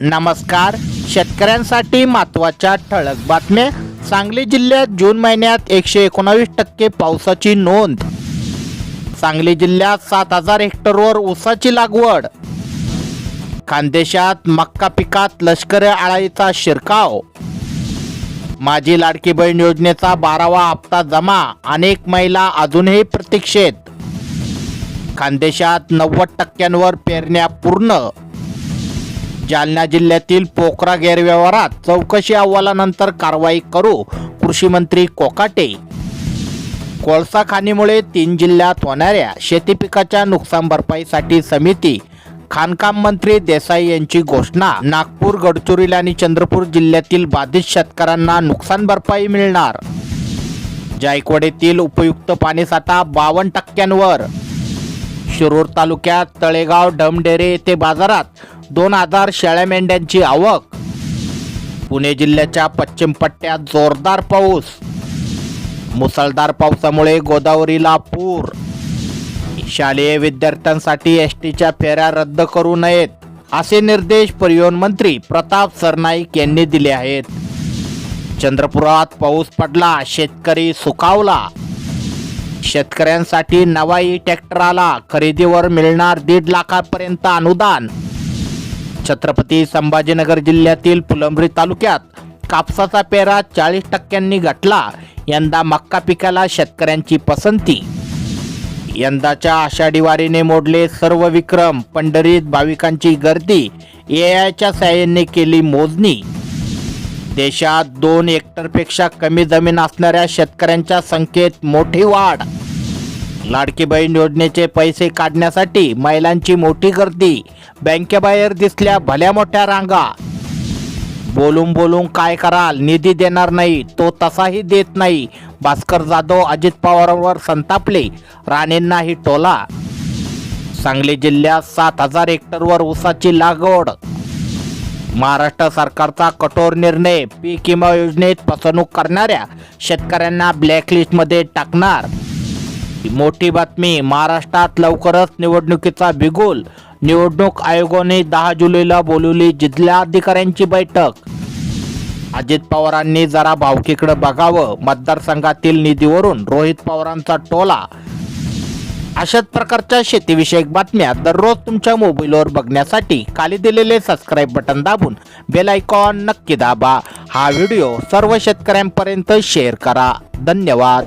नमस्कार. शेतकऱ्यांसाठी महत्त्वाच्या ठळक बातम्या. सांगली जिल्ह्यात जून महिन्यात एकशे एकोणावीस टक्के पावसाची नोंद. सांगली जिल्ह्यात सात हजार हेक्टरवर ऊसाची लागवड. खानदेशात मक्का पिकात लष्कर आळाईचा शिरकाव. माझी लाडकी बहीण योजनेचा बारावा हप्ता जमा. अनेक महिला अजूनही प्रतीक्षेत. खानदेशात नव्वद टक्क्यांवर पेरण्या पूर्ण. जालना जिल्ह्यातील पोखरा गैरव्यवहारात चौकशी अहवालानंतर कारवाई करू कृषी मंत्री कोकाटे. कोळसा खाणीमुळे तीन जिल्ह्यात होणाऱ्या शेती पिकाच्या नुकसान भरपाईसाठी समिती खाणकाम मंत्री देसाई यांची घोषणा. नागपूर गडचिरोली आणि चंद्रपूर जिल्ह्यातील बाधित शेतकऱ्यांना नुकसान भरपाई मिळणार. जायकवाडीतील उपयुक्त पाणीसाठा बावन्न टक्क्यांवर. शिरूर तालुक्यात तळेगाव डमडेरे येथे बाजारात दोन हजार शेळ्या मेंढ्यांची आवक. पुणे जिल्ह्याच्या पश्चिम पट्ट्यात जोरदार पाऊस. मुसळधार पावसामुळे गोदावरीला पूर. शालेय विद्यार्थ्यांसाठी एस टीच्या फेऱ्या रद्द करू नयेत असे निर्देश परिवहन मंत्री प्रताप सरनाईक यांनी दिले आहेत. चंद्रपुरात पाऊस पडला शेतकरी सुकावला. शेतकऱ्यांसाठी नवाई ई ट्रॅक्टर आला खरेदीवर मिळणार दीड लाखापर्यंत अनुदान. छत्रपती संभाजीनगर जिल्ह्यातील फुलंब्री तालुक्यात कापसाचा पेरा चाळीस टक्क्यांनी घटला यंदा मक्का पिकाला शेतकऱ्यांची पसंती. यंदाच्या आषाढी वारीने मोडले सर्व विक्रम पंढरीत भाविकांची गर्दी एआयच्या सहाय्याने केली मोजणी. देशात दोन हेक्टरपेक्षा कमी जमीन असणाऱ्या शेतकऱ्यांच्या संख्येत मोठी वाढ लाडकी बहीण योजनेचे पैसे काढण्यासाठी महिलांची मोठी गर्दी. बँकेबाहेर दिसल्या भल्या मोठ्या रांगा. बोलून बोलून काय कराल? निधी देणार नाही. तो तसाही देत नाही. भास्कर जाधव अजित पवारांवर संतापले. राणेंनाही टोला. सांगली जिल्ह्यात सात हजार हेक्टरवर ऊसाची लागवड. महाराष्ट्र सरकारचा कठोर निर्णय. पीक विमा योजनेत फसवणूक करणाऱ्या शेतकऱ्यांना ब्लॅकलिस्टमध्ये टाकणार. मोठी बातमी. महाराष्ट्रात लवकरच निवडणुकीचा बिगुल. निवडणूक आयोगाने दहा जुलैला बोलवली जिल्हाधिकाऱ्यांची बैठक. अजित पवारांनी जरा भावकीकडे बघावं. मतदारसंघातील निधीवरून रोहित पवारांचा टोला. अशाच प्रकारच्या शेतीविषयक बातम्या दररोज तुमच्या मोबाईलवर बघण्यासाठी खाली दिलेले सबस्क्राईब बटन दाबून बेल आयकॉन नक्की दाबा. हा व्हिडिओ सर्व शेतकऱ्यांपर्यंत शेअर करा. धन्यवाद.